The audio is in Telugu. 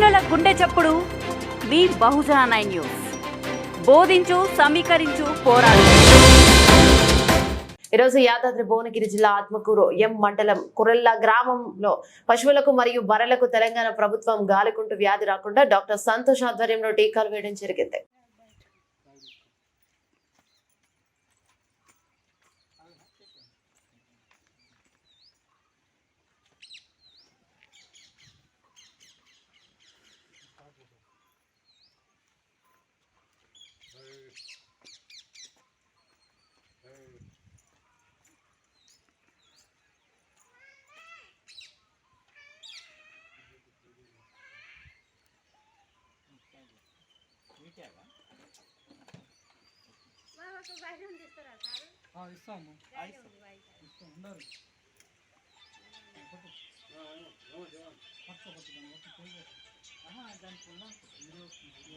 గుండె చప్పుడు మీ బహుజన నైన్ న్యూస్. బోధించు సమీకరించు పోరాడు. ఈరోజు యాదాద్రి భువనగిరి జిల్లా ఆత్మకూరు ఎం మండలం కురెల్ల గ్రామంలో పశువులకు మరియు బర్రెలకు తెలంగాణ ప్రభుత్వం గాలికుంటు వ్యాధి రాకుండా డాక్టర్ సంతోష్ ఆధ్వర్యంలో టీకాలు వేయడం జరిగింది. ఇస్తాము. ఇస్తాం ఉండరు దానికి